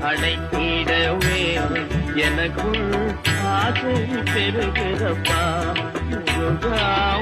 அடைத்திடவே எனக்குள் ஆசை பெறுகிறப்பா. முருகா